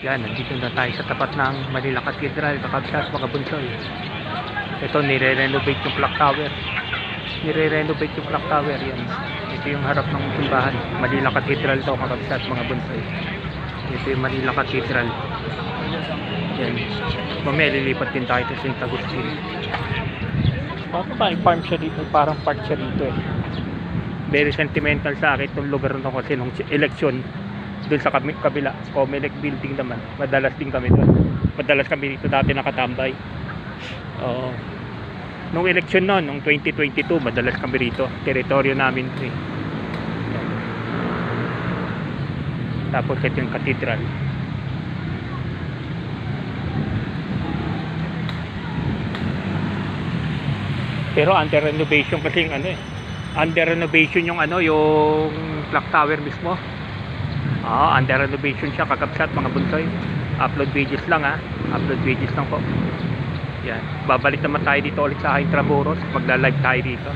Yan, nandito na tayo sa tapat ng Manila Cathedral, kakabsat mga bunsoy. Ito, nire-renovate yung clock tower. Nire-renovate yung clock tower, yan. Ito yung harap ng simbahan. Manila Cathedral to, kakabsat mga bunsoy. Ito yung Manila Cathedral. Yan. Mamaya lilipat din tayo sa St. Agustin. Bakit ba yung farm siya dito? Parang park siya dito eh. Very sentimental sa akin itong lugar na kasi nung election doon sa kabila, Comelec building naman. Madalas din kami doon. Madalas kami dito dati nakatambay. Oo. Nung election noon, nung 2022, madalas kami rito. Teritoryo namin eh. Tapos ito yung cathedral. Pero under renovation kasi yung ano eh. Under renovation yung ano, yung clock tower mismo. Ah, under renovation siya kakabsat mga bunsoy. Upload videos lang ha. Upload videos lang po. Yan. Babalik naman tayo dito ulit sa Intramuros. Magla-live tayo dito.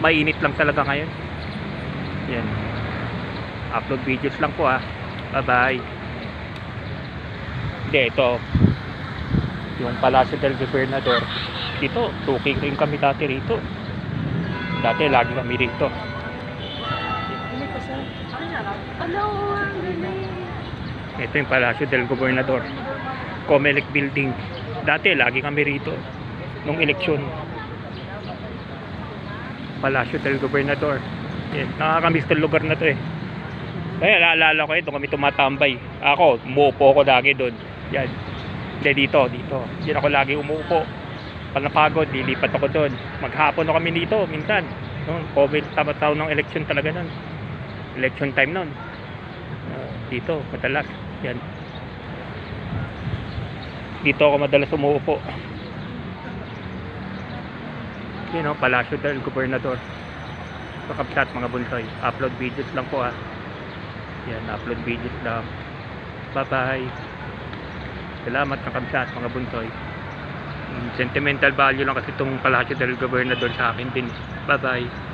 Mainit lang talaga ngayon. Yan. Upload videos lang po ha. Bye-bye. Hindi, ito. Yung Palacio del Gobernador. Dito, tuking rin kami dati rito. Dati, lagi kami rito. Ang galing. Ito yung Palacio del Gobernador. Comelec Building. Dati, lagi kami rito. Nung eleksyon. Palacio del Gobernador. Yan. Nakakamiss tong lugar na to eh. Kaya naalala ko ito kami tumatambay. Ako, umuupo ako lagi doon. Yan. Hindi dito, dito. Diyan ako lagi umuupo. Pag napagod, lilipat ako doon. Maghapon na kami dito, minsan. Noon, COVID, tama-taon ng election talaga noon. Election time noon. Dito, madalas. Yan. Dito ako madalas umuupo. Yun o, Palacio del Gobernador. Pakapsat mga bunsoy. Upload videos lang po ah. Yan, upload videos lang. Bye-bye. Salamat ng kamsat mga bunsoy. Mm, Sentimental value lang kasi itong Palacio del Gobernador sa akin din. Bye-bye.